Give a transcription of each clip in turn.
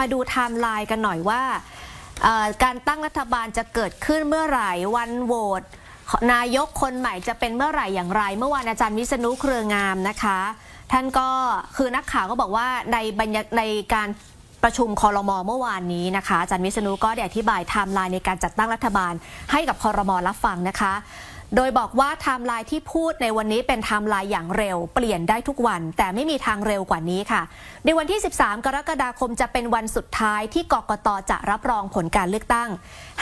มาดูไทม์ไลน์กันหน่อยว่า การตั้งรัฐบาลจะเกิดขึ้นเมื่อไหร่วันโหวตนายกคนใหม่จะเป็นเมื่อไหร่อย่างไร เมื่อวานอาจารย์วิษณุเครืองามนะคะ ท่านก็คือนักข่าวก็บอกว่าในบรรยในการประชุมคอรมอเมื่อวานนี้นะคะอาจารย์วิษณุก็ได้อธิบายไทม์ไลน์ในการจัดตั้งรัฐบาลให้กับคอรมอรับฟังนะคะ โดยบอกว่าไทม์ไลน์ที่พูดในวันนี้เป็นไทม์ไลน์อย่างเร็ว เปลี่ยนได้ทุกวัน แต่ไม่มีทางเร็วกว่านี้ค่ะ ในวันที่ 13 กรกฎาคมจะเป็นวันสุดท้ายที่กกตจะรับรองผลการเลือกตั้ง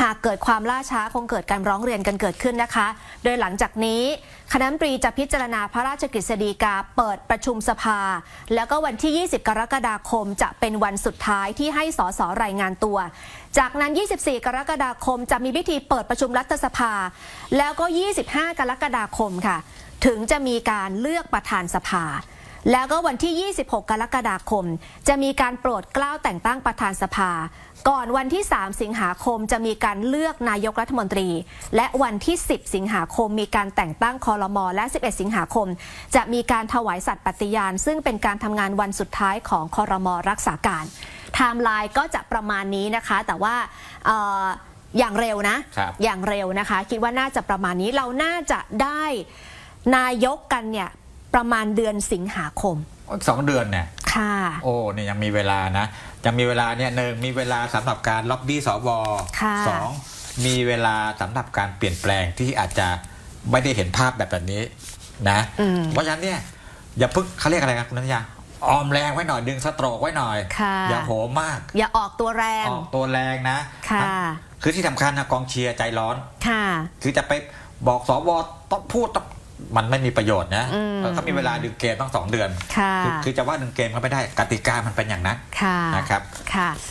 หากเกิดความล่าช้าคงเกิดการร้องเรียนกันเกิดขึ้นนะคะ โดยหลังจากนี้คณะมนตรีจะพิจารณาพระราชกฤษฎีกาเปิดประชุมสภา แล้วก็วันที่ 20 กรกฎาคมจะเป็นวันสุดท้ายที่ให้สสรายงานตัว จากนั้น 24 กรกฎาคมจะมีพิธีเปิดประชุมรัฐสภา แล้วก็25 กรกฎาคมค่ะ ถึงจะมีการเลือกประธานสภา แล้วก็วันที่ 26 กรกฎาคม จะมีการโปรดเกล้าแต่งตั้งประธานสภา ก่อนวันที่ 3 สิงหาคมจะมีการเลือกนายกรัฐมนตรี และวันที่ 10 สิงหาคม มีการแต่งตั้งคอรมอและ 11 สิงหาคม จะมีการถวายสัตย์ปฏิญาณ ซึ่งเป็นการทำงานวันสุดท้ายของคอรมอรักษาการไทม์ไลน์ก็จะประมาณนี้นะคะ แต่ว่า อ่ออย่างเร็วนะ ครับอย่างเร็วนะคะ คิดว่าน่าจะประมาณนี้เราน่าจะได้นายกกันเนี่ยประมาณเดือนสิงหาคมสองเดือนเนี่ย ค่ะ โอ้เนี่ยยังมีเวลานะ ยังมีเวลาเนี่ยหนึ่งมีเวลาสำหรับการล็อบบี้สวค่ะ สองมีเวลาสำหรับการเปลี่ยนแปลงที่อาจจะไม่ได้เห็นภาพแบบแบบนี้นะ อืม เพราะฉะนั้นเนี่ยอย่าเพิ่งเขาเรียกอะไรครับคุณนัทยาออมแรงไว้หน่อยดึงสโตรกไว้หน่อย ค่ะ อย่าโหมมากอย่าออกตัวแรง ออกตัวแรงนะ ค่ะ คือที่สำคัญนะกองเชียร์ใจร้อน ค่ะ คือจะไปบอกสวต้องพูดต้องมันไม่มีประโยชน์นะอืมเออเขามีเวลาดึงเกมต้องสองเดือน ค่ะอคือจะว่าดึงเกมเขาไม่ได้กติกามันเป็นอย่างนั้นค่ะ นะครับ ค่ะ